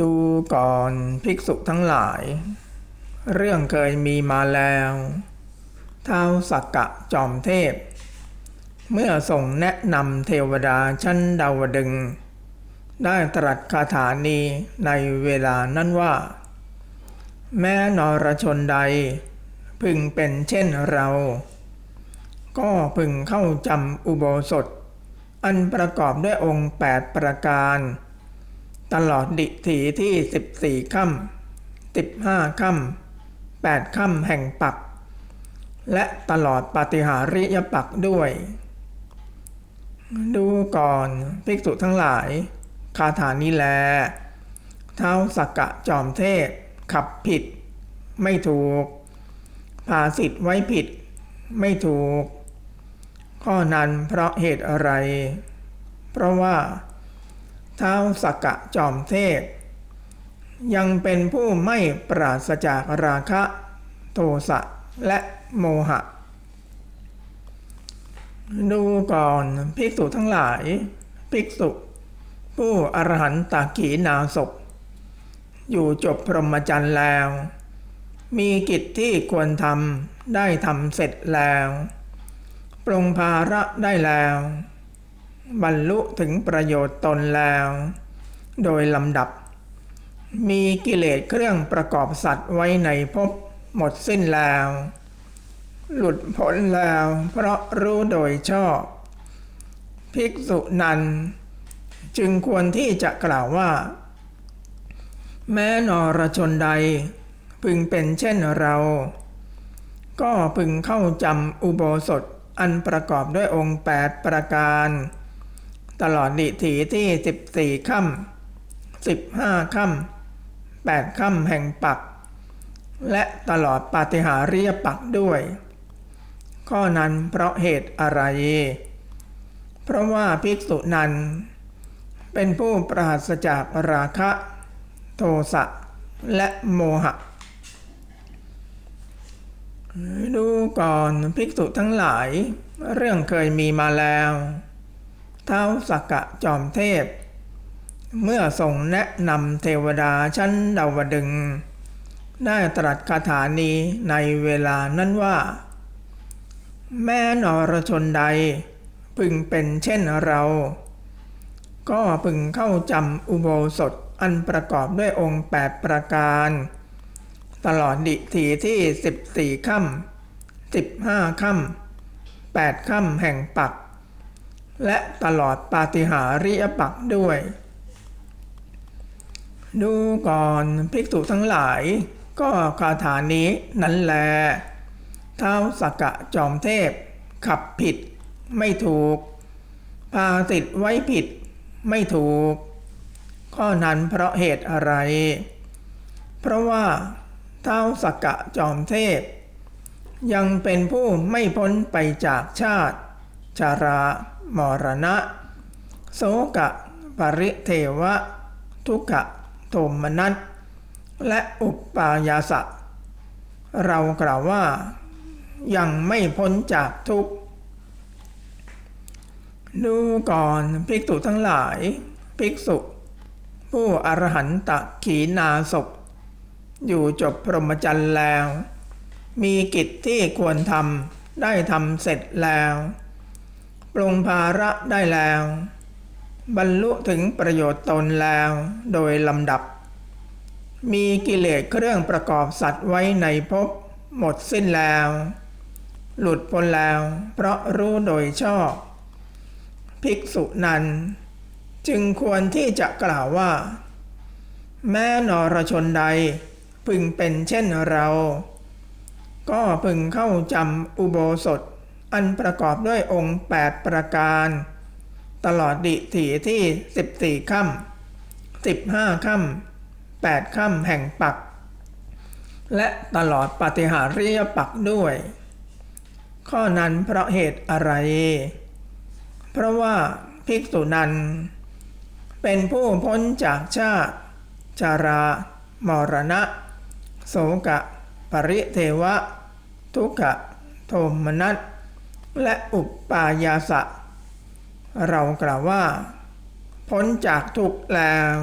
ดูก่อนภิกษุทั้งหลาย เรื่องเคยมีมาแล้วเท้าสักกะจอมเทพ เมื่อส่งแนะนำเทวดาชั้นดาวดึง ได้ตรัสคาถานี้ในเวลานั้นว่า แม้นรชนใด พึงเป็นเช่นเรา ก็พึงเข้าจำอุโบสถ อันประกอบด้วยองค์ 8 ประการ ตลอดดิถีที่14ค่ำ15ค่ำ8ค่ำแห่งปัก และตลอดปาฏิหาริยปักด้วย ดูก่อนภิกษุทั้งหลาย คาถานี้แล เท้าสักกะจอมเทพขับผิด ไม่ถูก ภาสิทธิ์ไว้ผิด ไม่ถูก ข้อนั้นเพราะเหตุอะไร เพราะว่า ท้าสักกะจอมเทพ ยังเป็นผู้ไม่ปราศจากราคะ โทสะและโมหะ ดูก่อนภิกษุทั้งหลาย ภิกษุ ผู้อรหันตขีนาศพอยู่จบพรหมจรรย์แล้ว มีกิจที่ควรทำได้ทำเสร็จแล้ว ปรงภาระได้แล้ว บรรลุถึงประโยชน์ตนแล้ว โดยลำดับ มีกิเลสเครื่องประกอบสัตว์ไว้ในภพหมดสิ้นแล้ว หลุดพ้นแล้ว เพราะรู้โดยชอบ ภิกษุนั้น จึงควรที่จะกล่าวว่า แม้นรชนใด พึงเป็นเช่นเรา ก็พึงเข้าจำอุโบสถอันประกอบด้วยองค์ 8 ประการ ตลอดดิถีที่14ค่ำ15ค่ำ8ค่ำแห่งปัก และตลอดปาฏิหาริยปักด้วย ข้อนั้นเพราะเหตุอะไร เพราะว่าภิกษุนั้น เป็นผู้ปราศจากราคะ โทสะและโมหะดูก่อนภิกษุทั้งหลาย เรื่องเคยมีมาแล้ว ท้าสักกะจอมเทพ เมื่อส่งแนะนำเทวดาชั้นดาวดึง ได้ตรัสคาถานี้ในเวลานั้นว่า แม้นรชนใด พึงเป็นเช่นเรา ก็พึงเข้าจำอุโบสถอันประกอบด้วยองค์ 8 ประการ ตลอดดิถีที่ 14ค่ำ15ค่ำ8ค่ำแห่งปัก และตลอดปาฏิหาริยปักด้วย ดูก่อนภิกษุทั้งหลาย ก็คาถานี้นั้นแล เท้าสกกะจอมเทพ ขับผิดไม่ถูก พาติดไว้ผิดไม่ถูก ข้อนั้นเพราะเหตุอะไร เพราะว่าเท้าสกกะจอมเทพ ยังเป็นผู้ไม่พ้นไปจากชาติ ชารามรณะ โสกะ ปริเทวะ ทุกะโทมนัสและอุปปายาสะ เรากล่าวว่ายังไม่พ้นจากทุกข์ดูก่อนภิกษุทั้งหลาย ภิกษุ ผู้อรหันตะขีนาศพอยู่จบพรหมจรรย์แล้ว มีกิจที่ควรทำได้ทำเสร็จแล้ว ปรงภาระได้แล้ว บรรลุถึงประโยชน์ตนแล้วโดยลำดับ มีกิเลสเครื่องประกอบสัตว์ไว้ในภพหมดสิ้นแล้ว หลุดพ้นแล้วเพราะรู้โดยชอบ ภิกษุนั้น จึงควรที่จะกล่าวว่า แม้นรชนใดพึงเป็นเช่นเรา ก็พึงเข้าจำอุโบสถ อันประกอบด้วยองค์ 8 ประการ ตลอดดิถีที่ 14ค่ำ15ค่ำ8ค่ำแห่งปัก และตลอดปฏิหาริยปักด้วย ข้อนั้นเพราะเหตุอะไร เพราะว่าภิกษุนั้น เป็นผู้พ้นจากชาติ ชารามรณะ โสกะ ปริเทวะ ทุกขะโทมนัส และอุปปายาสะ เรากล่าวว่า พ้นจากทุกข์แล้ว